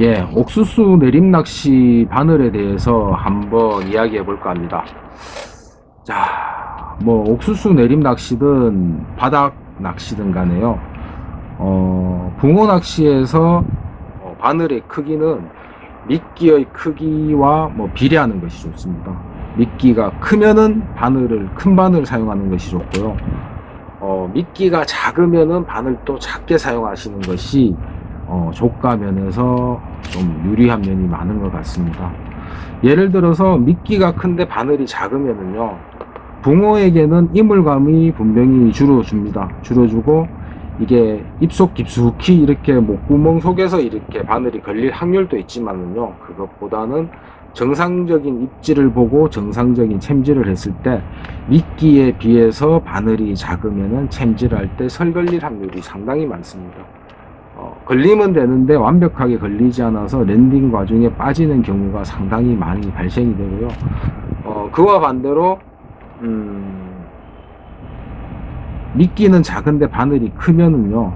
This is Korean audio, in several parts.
예, 옥수수 내림 낚시 바늘에 대해서 한번 이야기해 볼까 합니다. 자, 뭐 옥수수 내림 낚시든 바닥 낚시든 간에요. 어, 붕어 낚시에서 어, 바늘의 크기는 미끼의 크기와 뭐 비례하는 것이 좋습니다. 미끼가 크면은 바늘을 큰 바늘 사용하는 것이 좋고요. 어, 미끼가 작으면은 바늘도 작게 사용하시는 것이 어, 조가 면에서 좀 유리한 면이 많은 것 같습니다. 예를 들어서 미끼가 큰데 바늘이 작으면은요, 붕어에게는 이물감이 분명히 줄어줍니다. 줄어주고, 이게 입속 깊숙이 이렇게 목구멍 속에서 이렇게 바늘이 걸릴 확률도 있지만은요, 그것보다는 정상적인 입질을 보고 정상적인 챔질을 했을 때 미끼에 비해서 바늘이 작으면은 챔질을 할때 설 걸릴 확률이 상당히 많습니다. 어, 걸리면 되는데 완벽하게 걸리지 않아서 랜딩 과정에 빠지는 경우가 상당히 많이 발생이 되고요. 어, 그와 반대로 음, 미끼는 작은데 바늘이 크면은요.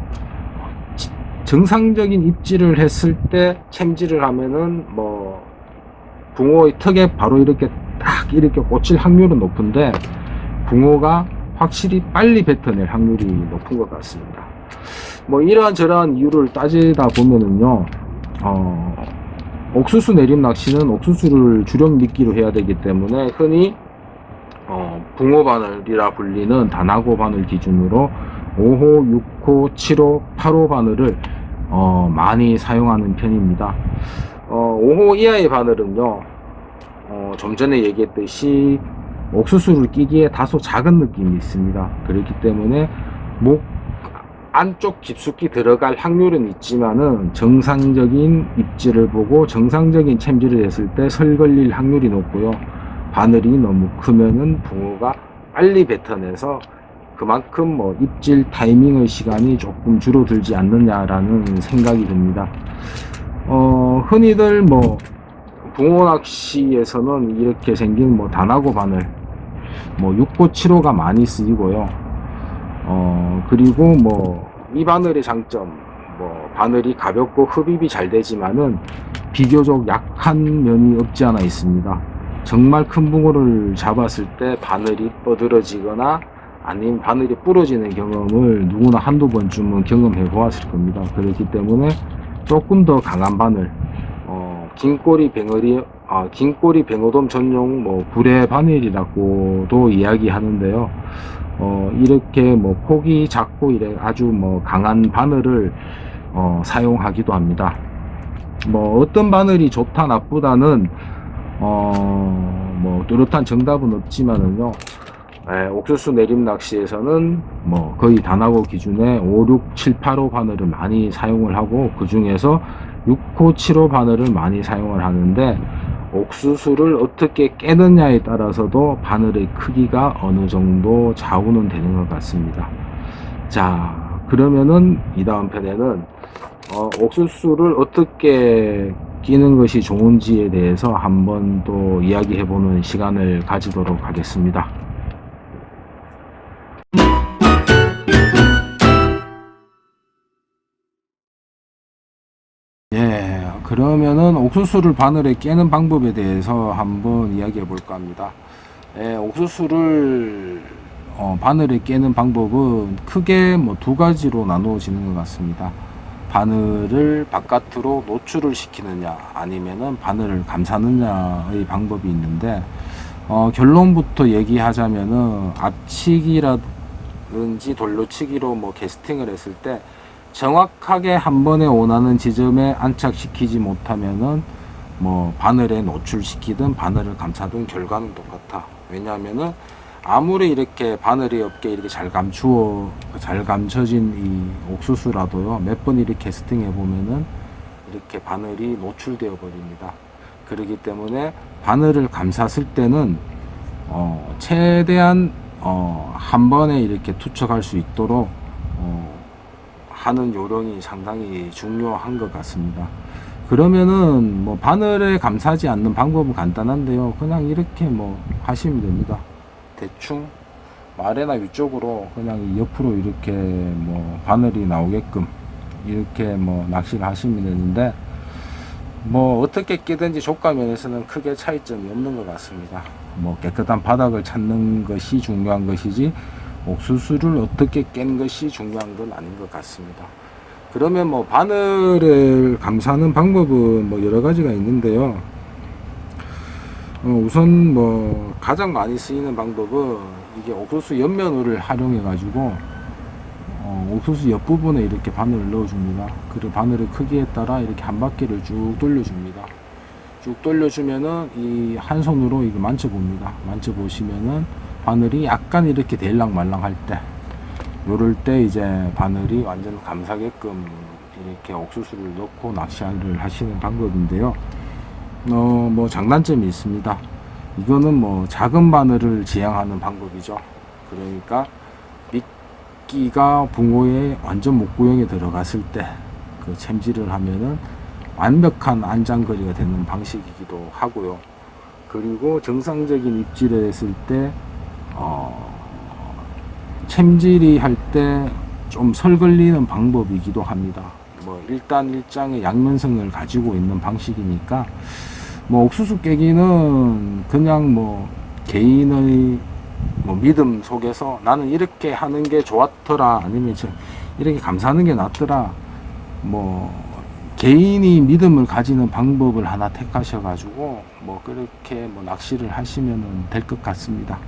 지- 정상적인 입질을 했을 때 챔질을 하면은 뭐 붕어의 턱에 바로 이렇게 딱 이렇게 꽂힐 확률은 높은데 붕어가 확실히 빨리 뱉어낼 확률이 높은 것 같습니다. 뭐 이러한 저러한 이유를 따지다 보면은요, 어, 옥수수 내림 낚시는 옥수수를 주력 미끼로 해야 되기 때문에 흔히 어, 붕어 바늘이라 불리는 다나고 바늘 기준으로 5호, 6호, 7호, 8호 바늘을 어, 많이 사용하는 편입니다. 어, 5호 이하의 바늘은요, 어, 좀 전에 얘기했듯이 옥수수를 끼기에 다소 작은 느낌이 있습니다. 그렇기 때문에 목 안쪽 깊숙이 들어갈 확률은 있지만은 정상적인 입질을 보고 정상적인 챔질을 했을 때 설 걸릴 확률이 높고요. 바늘이 너무 크면은 붕어가 빨리 뱉어내서 그만큼 뭐 입질 타이밍의 시간이 조금 줄어들지 않느냐라는 생각이 듭니다. 어, 흔히들 뭐 붕어 낚시에서는 이렇게 생긴 뭐 단하고 바늘 뭐 6호 7호가 많이 쓰이고요. 어, 그리고 뭐, 이 바늘의 장점, 뭐, 바늘이 가볍고 흡입이 잘 되지만은 비교적 약한 면이 없지 않아 있습니다. 정말 큰 붕어를 잡았을 때 바늘이 뻗어지거나 아니면 바늘이 부러지는 경험을 누구나 한두 번쯤은 경험해 보았을 겁니다. 그렇기 때문에 조금 더 강한 바늘, 어, 긴 꼬리 뱅어리, 아, 긴 꼬리 뱅어돔 전용 뭐, 불의 바늘이라고도 이야기하는데요. 어, 이렇게 뭐 폭이 작고 이래 아주 뭐 강한 바늘을 어, 사용하기도 합니다. 뭐 어떤 바늘이 좋다 나쁘다는 어, 뭐 뚜렷한 정답은 없지만은요. 에, 옥수수 내림 낚시에서는 뭐 거의 단하고 기준에 5, 6, 7, 8호 바늘을 많이 사용을 하고 그 중에서 6호, 7호 바늘을 많이 사용을 하는데 옥수수를 어떻게 깨느냐에 따라서도 바늘의 크기가 어느 정도 좌우는 되는 것 같습니다. 자, 그러면은 이 다음 편에는 어, 옥수수를 어떻게 끼는 것이 좋은지에 대해서 한번 또 이야기해보는 시간을 가지도록 하겠습니다. 그러면은 옥수수를 바늘에 깨는 방법에 대해서 한번 이야기해 볼까 합니다. 예, 옥수수를 어, 바늘에 깨는 방법은 크게 뭐 두 가지로 나누어지는 것 같습니다. 바늘을 바깥으로 노출을 시키느냐, 아니면은 바늘을 감싸느냐의 방법이 있는데, 어, 결론부터 얘기하자면은 앞치기라든지 돌려치기로 뭐 캐스팅을 했을 때 정확하게 한 번에 원하는 지점에 안착시키지 못하면은 뭐 바늘에 노출시키든 바늘을 감싸든 결과는 똑같아. 왜냐하면은 아무리 이렇게 바늘이 없게 이렇게 잘 감추어 잘 감춰진 이 옥수수라도요 몇 번 이렇게 캐스팅 해 보면은 이렇게 바늘이 노출되어 버립니다. 그렇기 때문에 바늘을 감쌌을 때는 어 최대한 어 한 번에 이렇게 투척할 수 있도록 어 하는 요령이 상당히 중요한 것 같습니다. 그러면은 뭐 바늘에 감싸지 않는 방법은 간단한데요. 그냥 이렇게 뭐 하시면 됩니다. 대충 아래나 위쪽으로 그냥 이 옆으로 이렇게 뭐 바늘이 나오게끔 이렇게 뭐 낚시를 하시면 되는데 뭐 어떻게 끼든지 족가면에서는 크게 차이점이 없는 것 같습니다. 뭐 깨끗한 바닥을 찾는 것이 중요한 것이지 옥수수를 어떻게 깬 것이 중요한 건 아닌 것 같습니다. 그러면 뭐 바늘을 감싸는 방법은 뭐 여러 가지가 있는데요. 어, 우선 뭐 가장 많이 쓰이는 방법은 이게 옥수수 옆면을 활용해 가지고 어, 옥수수 옆부분에 이렇게 바늘을 넣어줍니다. 그리고 바늘의 크기에 따라 이렇게 한 바퀴를 쭉 돌려줍니다. 쭉 돌려주면은 이 한 손으로 이거 만져봅니다. 만져보시면은 바늘이 약간 이렇게 대일랑말랑 할 때, 요럴 때 이제 바늘이 완전 감사게끔 이렇게 옥수수를 넣고 낚시를 하시는 방법인데요. 어, 뭐 장단점이 있습니다. 이거는 뭐 작은 바늘을 지향하는 방법이죠. 그러니까 미끼가 붕어의 완전 목구멍에 들어갔을 때 그 챔질을 하면은 완벽한 안장거리가 되는 방식이기도 하고요. 그리고 정상적인 입질을 했을 때 어, 챔질이 할 때 좀 설걸리는 방법이기도 합니다. 뭐 일단 일장의 양면성을 가지고 있는 방식이니까 뭐 옥수수 깨기는 그냥 뭐 개인의 뭐 믿음 속에서 나는 이렇게 하는 게 좋았더라 아니면 저 이렇게 감사하는 게 낫더라 뭐 개인이 믿음을 가지는 방법을 하나 택하셔 가지고 뭐 그렇게 뭐 낚시를 하시면 될 것 같습니다.